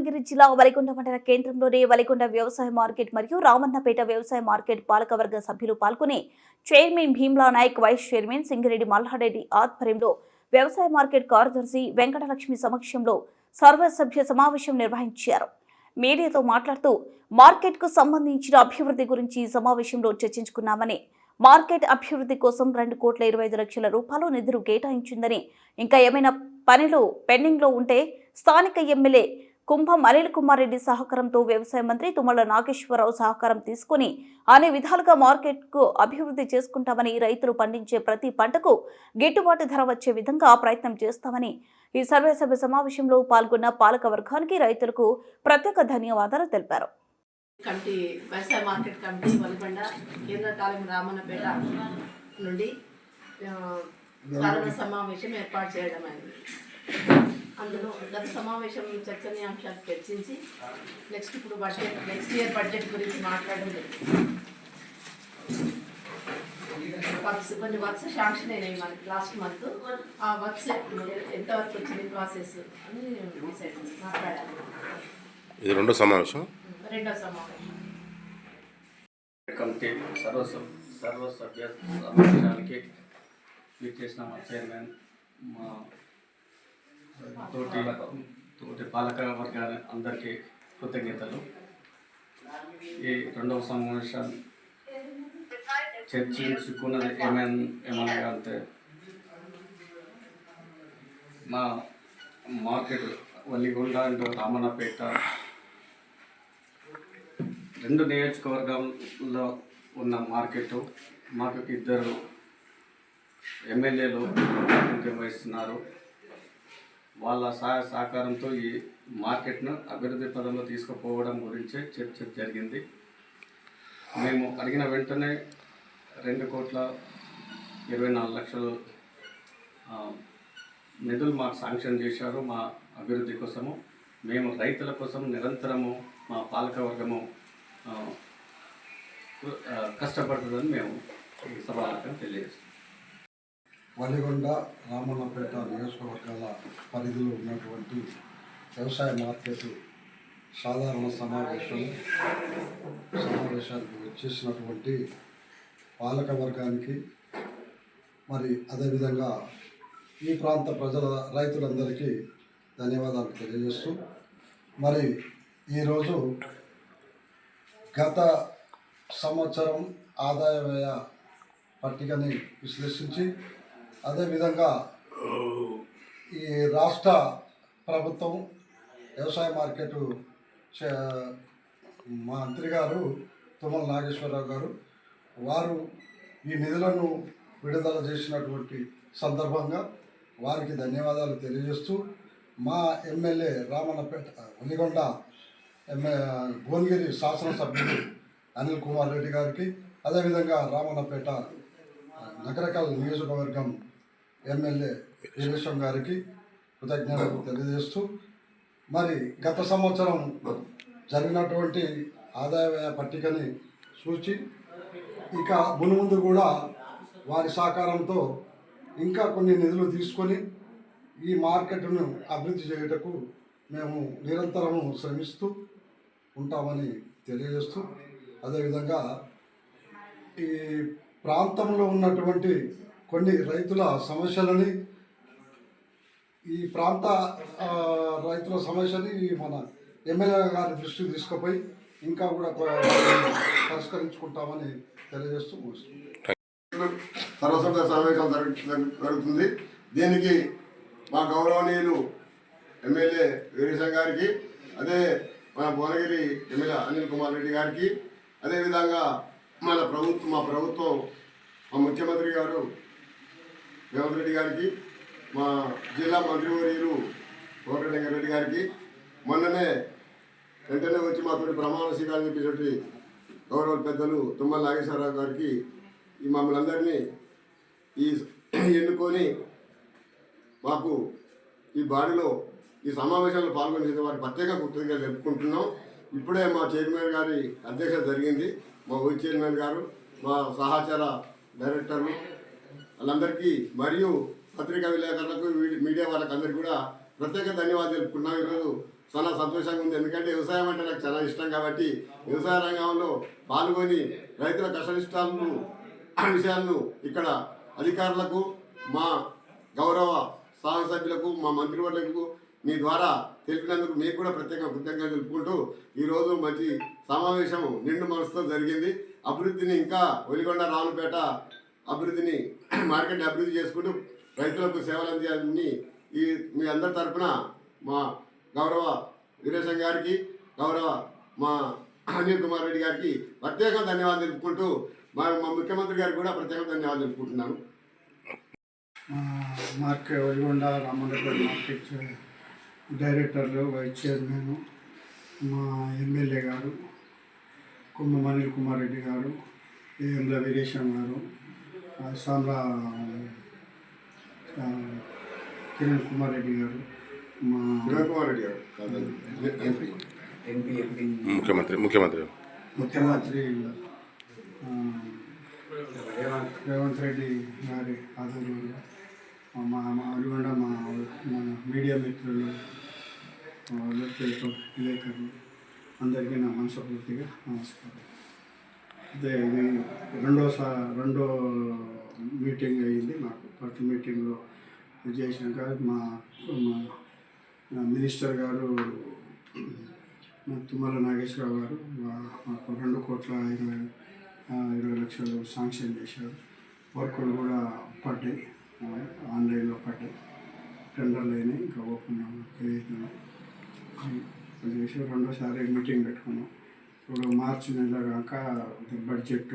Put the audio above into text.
భువనగిరి జిల్లా వలికొండ మండల కేంద్రంలోని వలికొండ వ్యవసాయ మార్కెట్ మరియు రామన్నపేట వ్యవసాయ మార్కెట్ పాలకవర్గ సభ్యులు పాల్గొని chairman Bheemla Naik vice chairman Singireddy Mallareddy ఆధ్వర్యంలో వ్యవసాయ మార్కెట్ కార్యదర్శి వెంకటలక్ష్మి సమక్షంలో సర్వసభ్య సమావేశం నిర్వహించారు. మీడియాతో మాట్లాడుతూ మార్కెట్కు సంబంధించిన అభివృద్ధి గురించి ఈ సమావేశంలో చర్చించుకున్నామని మార్కెట్ అభివృద్ధి కోసం రెండు కోట్ల ఇరవై ఐదు లక్షల రూపాయలు నిధులు కేటాయించిందని ఇంకా ఏమైనా పనులు పెండింగ్లో ఉంటే స్థానిక ఎమ్మెల్యే కుంభం అనిల్ కుమార్ రెడ్డి సహకారంతో వ్యవసాయ మంత్రి తుమ్మల నాగేశ్వరరావు సహకారం తీసుకుని అనే విధాలుగా మార్కెట్కు అభివృద్ధి చేసుకుంటామని రైతులు పండించే ప్రతి పంటకు గిట్టుబాటు ధర వచ్చే విధంగా ప్రయత్నం చేస్తామని ఈ సర్వేసభ సమావేశంలో పాల్గొన్న పాలక వర్గానికి రైతులకు ప్రత్యేక ధన్యవాదాలు తెలిపారు. కమిటీ వ్యవసాయ మార్కెట్ కమిటీ వలిబండ రామన్నపేట నుండి సమావేశం ఏర్పాటు చేయడం అయింది అందులో గత సమావేశం చర్చనీయాంశాలు చర్చించి నెక్స్ట్ ఇప్పుడు బడ్జెట్ నెక్స్ట్ ఇయర్ బడ్జెట్ గురించి మాట్లాడడం జరిగింది. వర్క్స్ కొన్ని వర్క్స్ శాంక్షన్ అయినాయి మనకి లాస్ట్ మంత్ ఆ వర్క్స్ ఎంతవరకు వచ్చింది ప్రాసెస్ అని డిసైడ్ మాట్లాడాలి. ఇది రెండో సమావేశం. రెండో సమావేశం. కమిటీ సర్వ సర్వ సభ్య సమావేశానికి చేసిన మా చైర్మన్ మా తోటి తోటి పాలక వర్గాల అందరికీ కృతజ్ఞతలు. ఈ రెండవ సమావేశం చర్చించుకున్నది ఏమైనా ఏమనగా అంటే మా మార్కెట్ వల్లిగొండ అండ్ రామన్నపేట రెండు నియోజకవర్గంలో ఉన్న మార్కెట్ మాకు ఇద్దరు ఎమ్మెల్యేలు ప్రాతినిధ్యం వహిస్తున్నారు. వాళ్ళ సహాయ సహకారంతో ఈ మార్కెట్ను అభివృద్ధి పదంలో తీసుకుపోవడం గురించి చర్చ జరిగింది. మేము అడిగిన వెంటనే రెండు కోట్ల ఇరవై నాలుగు లక్షలు నిధులు మాకు శాంక్షన్ చేశారు మా అభివృద్ధి కోసము. మేము రైతుల కోసం నిరంతరము మా పాలకవర్గము కష్టపడుతుందని మేము ఈ తెలియజేస్తాం వలిగొండ రామన్నపేట నియోజకవర్గాల పరిధిలో ఉన్నటువంటి వ్యవసాయ మార్కెట్ సాధారణ సమావేశం సమావేశానికి వచ్చేసినటువంటి పాలక వర్గానికి మరి అదేవిధంగా ఈ ప్రాంత ప్రజల రైతులందరికీ ధన్యవాదాలు తెలియజేస్తూ మరి ఈరోజు గత సంవత్సరం ఆదాయ వ్యయ పట్టికని విశ్లేషించి అదేవిధంగా ఈ రాష్ట్ర ప్రభుత్వం వ్యవసాయ మార్కెట్ చే- మంత్రి గారు తుమ్మల నాగేశ్వరరావు గారు వారు ఈ నిధులను విడుదల చేసినటువంటి సందర్భంగా వారికి ధన్యవాదాలు తెలియజేస్తూ మా ఎమ్మెల్యే రామన్నపేట ఉలిగొండ ఎమ్మె భువనగిరి శాసనసభ్యుడు అనిల్ కుమార్ రెడ్డి గారికి అదేవిధంగా రామన్నపేట నగరకల్ నియోజకవర్గం ఎమ్మెల్యే వీరేశం గారికి కృతజ్ఞతలు తెలియజేస్తూ మరి గత సంవత్సరం జరిగినటువంటి ఆదాయ వ్యయ పట్టికని చూచి ఇక మునుముందు కూడా వారి సహకారంతో ఇంకా కొన్ని నిధులు తీసుకొని ఈ మార్కెట్ను అభివృద్ధి చేయుటకు మేము నిరంతరము శ్రమిస్తూ ఉంటామని తెలియజేస్తూ అదేవిధంగా ఈ ప్రాంతంలో ఉన్నటువంటి కొన్ని రైతుల సమస్యలని ఈ ప్రాంత రైతుల సమస్యని మన ఎమ్మెల్యే గారి దృష్టికి తీసుకుపోయి ఇంకా కూడా పరిష్కరించుకుంటామని తెలియజేస్తూ ముగిస్తున్నాం సమావేశం జరుగుతుంది. దీనికి మా గౌరవనీయులు ఎమ్మెల్యే వీరేశం గారికి అదే మన భువనగిరి ఎమ్మెల్యే అనిల్ కుమార్ రెడ్డి గారికి అదేవిధంగా మన ప్రభుత్వం మా ప్రభుత్వం మా ముఖ్యమంత్రి గారు రేవంత్ రెడ్డి గారికి మా జిల్లా మంత్రివర్యులు కోట రెడ్డి గారికి మొన్ననే వెంటనే వచ్చి మాతో ప్రమాణ స్వీకారం చెప్పేటువంటి గౌరవ పెద్దలు తుమ్మల నాగేశ్వరరావు గారికి ఈ మమ్మల్ని అందరినీ ఈ ఎన్నుకొని మాకు ఈ బాడీలో ఈ సమావేశంలో పాల్గొనే వారికి ప్రత్యేక కృతజ్ఞతలు చెప్పుకుంటున్నాం ఇప్పుడే మా చైర్మన్ గారి అధ్యక్షత జరిగింది. మా వైస్ చైర్మన్ గారు మా సహచార డైరెక్టర్లు వాళ్ళందరికీ మరియు పత్రికా విలేకరులకు మీడియా వాళ్ళకి అందరికీ కూడా ప్రత్యేక ధన్యవాదాలు. తెలుపుకున్నాం ఈరోజు చాలా సంతోషంగా ఉంది. ఎందుకంటే వ్యవసాయం అంటే నాకు చాలా ఇష్టం కాబట్టి వ్యవసాయ రంగంలో పాల్గొని రైతుల కష్టనిష్టాలను విషయాలను ఇక్కడ అధికారులకు మా గౌరవ సహ సభ్యులకు మా మంత్రివర్లకు మీ ద్వారా తెలిపినందుకు మీకు కూడా ప్రత్యేక కృతజ్ఞతలు తెలుపుకుంటూ ఈరోజు మంచి సమావేశం నిండు మనసుతో జరిగింది. అభివృద్ధిని ఇంకా ఒలిగొండ రావులపేట అభివృద్ధిని మార్కెట్ని అభివృద్ధి చేసుకుంటూ రైతులకు సేవలు అందించాలని ఈ మీ అందరి తరఫున మా గౌరవ వీరేశం గారికి గౌరవ మా అనిల్ కుమార్ రెడ్డి గారికి ప్రత్యేక ధన్యవాదాలు తెలుపుకుంటూ మా మా ముఖ్యమంత్రి గారికి కూడా ప్రత్యేక ధన్యవాదాలు తెలుపుకుంటున్నాను. మార్కెట్ ఒలిగొండ రామన్నపేట మార్కెట్ డైరెక్టర్లు వైస్ చైర్మన్ మా ఎమ్మెల్యే గారు కుమ్మ అనిల్ కుమార్ రెడ్డి గారు ఏంల వీరేశం గారు సామ్రా ఆ, కిరణ్ కుమార్ రెడ్డి గారు మా కిరణ్ కుమార్ రెడ్డి గారు కాదండి. ముఖ్యమంత్రి ముఖ్యమంత్రి ముఖ్యమంత్రి ఆ, రేవంత్ రెడ్డి గారి ఆధ్వర్యంలో మా మా అడిగొండ మా మన మీడియా మిత్రులు మా విలేకరు విలేకరులు అందరికీ నా మనస్ఫూర్తిగా నమస్కారం అదే ఇది రెండోసారి రెండో మీటింగ్ అయ్యింది మాకు. ఫస్ట్ మీటింగ్లో ఇది చేసినాక మా మా మినిస్టర్ గారు తుమ్మల నాగేశ్వరరావు గారు మా- మాకు రెండు కోట్ల ఇరవై ఇరవై లక్షలు శాంక్షన్ చేశారు. వర్కులు కూడా పడ్డాయి. ఆన్లైన్లో పడ్డాయి. టెండర్లు అయినాయి. ఇంకా ఓపెన్ అవుతుంది అది చేసి రెండోసారి మీటింగ్ పెట్టుకున్నాం. ఇప్పుడు మార్చి నెల కాక బడ్జెట్